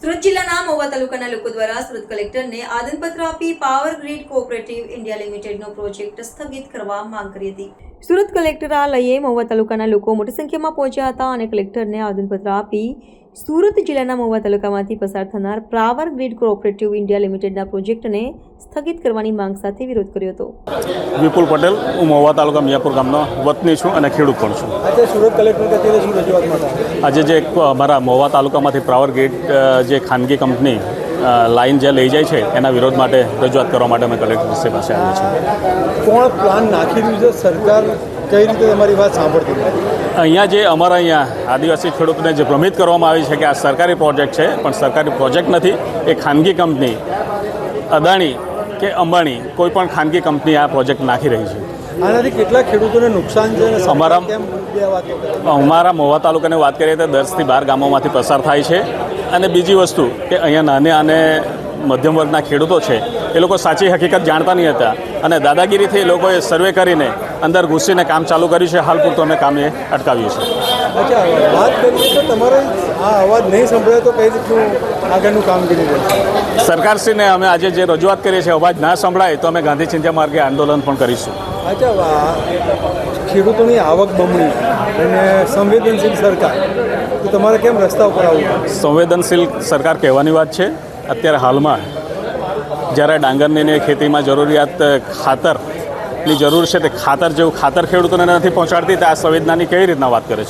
સુરત જિલ્લાના મહુવા તાલુકાના લોકો દ્વારા સુરત કલેક્ટરને આદનપત્ર આપી પાવર ગ્રીડ કોઓપરેટિવ ઇન્ડિયા લિમિટેડનો પ્રોજેક્ટ સ્થગિત કરવા માંગ કરી હતી સુરત કલેક્ટરાલયે મહુવા તાલુકાના લોકો મોટી સંખ્યામાં પહોંચ્યા હતા અને કલેક્ટરને આવેદનપત્ર આપી સુરત જિલ્લાના મહુવા તાલુકામાંથી પસાર થનાર પાવર ગ્રીડ કોઓપરેટિવ ઇન્ડિયા લિમિટેડના પ્રોજેક્ટને સ્થગિત કરવાની માંગ સાથે વિરોધ કર્યો હતો. વિપુલ પટેલ હું મહુવા તાલુકા મિયાપુર ગામનો વતની છું અને ખેડૂત પણ છું. આજે સુરત કલેક્ટર કચેરી શું રજૂઆત આજે જે મારા અમારા મહુવા તાલુકામાંથી પાવર ગ્રીડ જે ખાનગી કંપની લાઈન જે લઈ જાય છે એના વિરોધ માટે રજૂઆત કરવા માટે અમે કલેક્ટર પાસે આવ્યા છીએ. કોણ પ્લાન નાખી રહ્યું છે? સરકાર કઈ રીતે તમારી વાત સાંભળતી નથી અહીંયા જે અમારા અહીંયા આદિવાસી ખેડૂતને જે ભ્રમિત કરવામાં આવી છે કે આ સરકારી પ્રોજેક્ટ છે પણ સરકારી પ્રોજેક્ટ નથી એ ખાનગી કંપની અદાણી કે અંબાણી કોઈ પણ ખાનગી કંપની આ પ્રોજેક્ટ નાખી રહી છે. આનાથી કેટલા ખેડૂતોને નુકસાન છે અમારા- અમારા મહુવા તાલુકાની વાત કરીએ તો દસથી બાર ગામોમાંથી પસાર થાય છે. અને બીજી વસ્તુ કે અહીંયા નાને અને મધ્યમ વર્ગના ખેડૂતો છે એ લોકો સાચી હકીકત જાણતા નહીં હતા. અને દાદાગીરીથી એ લોકોએ સર્વે કરીને અંદર ઘૂસીને કામ ચાલુ કર્યું છે. હાલ પૂરતું અમે કામ એ અટકાવ્યું છે અચ્છા વાત કરીએ તો તમારે આ અવાજ નહીં સંભળાય તો કઈ રીતનું આગળનું કામગીરી રહેશે સરકારશ્રીને અમે આજે જે રજૂઆત કરીએ છીએ અવાજ ના સંભળાય તો અમે ગાંધી ચિંતા માર્ગે આંદોલન પણ કરીશું. અચ્છા ખેડૂતોની આવક બમણી અને સંવેદનશીલ સરકાર. તો તમારે કેમ રસ્તા ઉપર આવવું સંવેદનશીલ સરકાર કહેવાની વાત છે. અત્યારે હાલમાં જ્યારે ડાંગરની ખેતીમાં જરૂરિયાત ખાતરની જરૂર છે, તે ખાતર જેવું ખાતર ખેડૂતોને નથી પહોંચાડતી, તો આ સંવેદનાની કેવી રીતના વાત કરે છે?